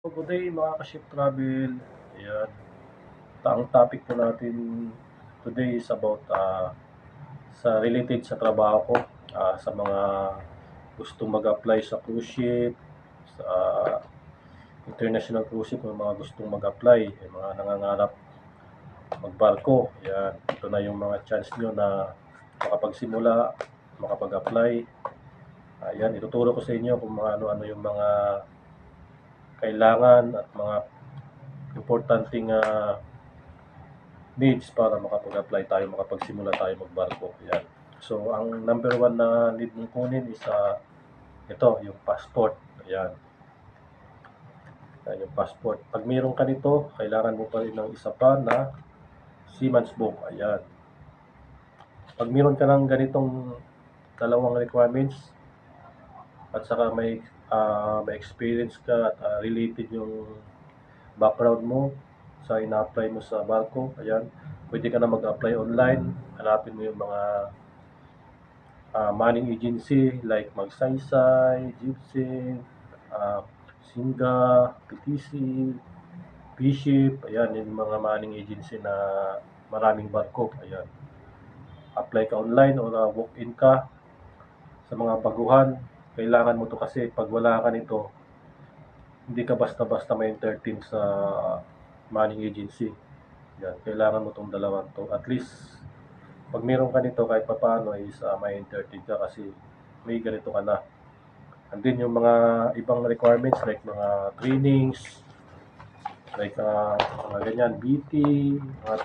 Good day mga ka-ship travel. Ayan. Ang topic po natin today is about uh, sa related sa trabaho ko, uh, sa mga gustong mag-apply sa cruise ship, sa international cruise ship, mga gustong mag-apply, yung mga nangangarap magbarko. Ayan. Ito na yung mga chance nyo na makapagsimula, makapag-apply. Ayan, ituturo ko sa inyo kung mga ano-ano yung mga kailangan at mga importanteng uh, needs para makapag-apply tayo, makapagsimula tayo magbarko. Yan. So, ang number one na need mong kunin is uh, ito, yung passport. Ayan. Ayan yung passport. Pag mayroon ka nito, kailangan mo pa rin ng isa pa na seaman's book. Ayan. Pag mayroon ka ng ganitong dalawang requirements at saka may uh, may experience ka at uh, related yung background mo sa ina-apply mo sa barko, ayan, pwede ka na mag-apply online, hanapin mo yung mga uh, manning agency like Magsaysay, Gypsy, uh, Singa, PTC, Bishop, ayan, yung mga manning agency na maraming barko, ayan. Apply ka online o uh, walk-in ka sa mga baguhan, kailangan mo to kasi pag wala ka nito, hindi ka basta-basta may entertain sa money agency. Yan, kailangan mo tong dalawang to. At least, pag meron ka nito kahit paano is uh, may entertain ka kasi may ganito ka na. And then yung mga ibang requirements like mga trainings, like uh, mga ganyan, BT, mga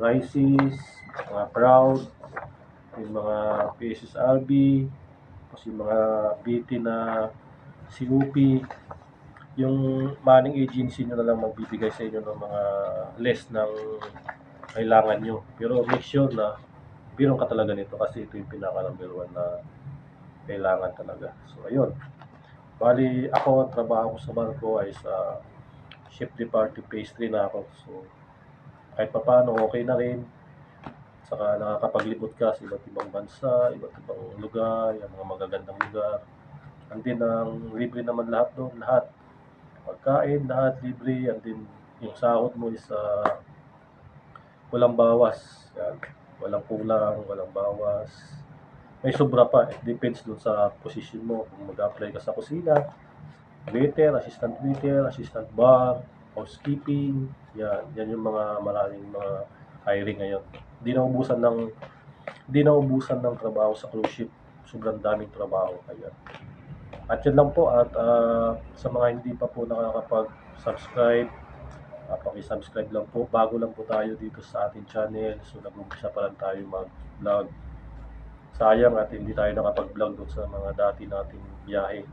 crisis, mga proud, yung mga PSSRB, tapos yung mga BT na CUP, yung manning agency nyo na lang magbibigay sa inyo ng mga less ng kailangan nyo. Pero make sure na bilang ka talaga nito kasi ito yung pinaka number one na kailangan talaga. So, ayun. Bali, ako, trabaho ko sa barko ay sa ship departure phase 3 na ako. So, kahit pa paano, okay na rin. Saka nakakapaglibot ka sa iba't ibang bansa, iba't ibang lugar, yung mga magagandang lugar. And then, ang libre naman lahat doon, lahat. Pagkain, lahat libre. And then, yung sahod mo is uh, walang bawas. Yan. Walang kulang, walang bawas. May sobra pa. It depends doon sa position mo. Kung mag-apply ka sa kusina, waiter, assistant waiter, assistant bar, housekeeping. Yan, yan yung mga maraming mga hiring ngayon. Hindi na ubusan ng hindi na ubusan ng trabaho sa cruise ship. Sobrang daming trabaho kaya. At yun lang po at uh, sa mga hindi pa po nakakapag-subscribe, uh, paki-subscribe lang po. Bago lang po tayo dito sa ating channel. So nag-umpisa pa lang tayo mag-vlog. Sayang at hindi tayo nakapag-vlog doon sa mga dati nating biyahe.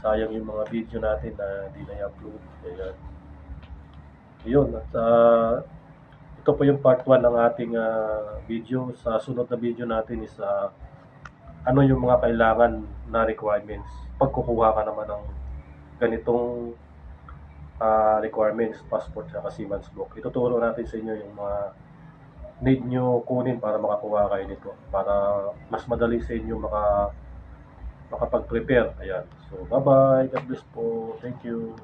Sayang yung mga video natin na hindi na i-upload. Ayan. Yun. At uh, ito po yung part 1 ng ating uh, video. Sa sunod na video natin is uh, ano yung mga kailangan na requirements pag kukuha ka naman ng ganitong uh, requirements, passport at seaman's book. Ituturo natin sa inyo yung mga need nyo kunin para makakuha kayo nito. Para mas madali sa inyo maka makapag-prepare. Ayan. So, bye-bye. God bless po. Thank you.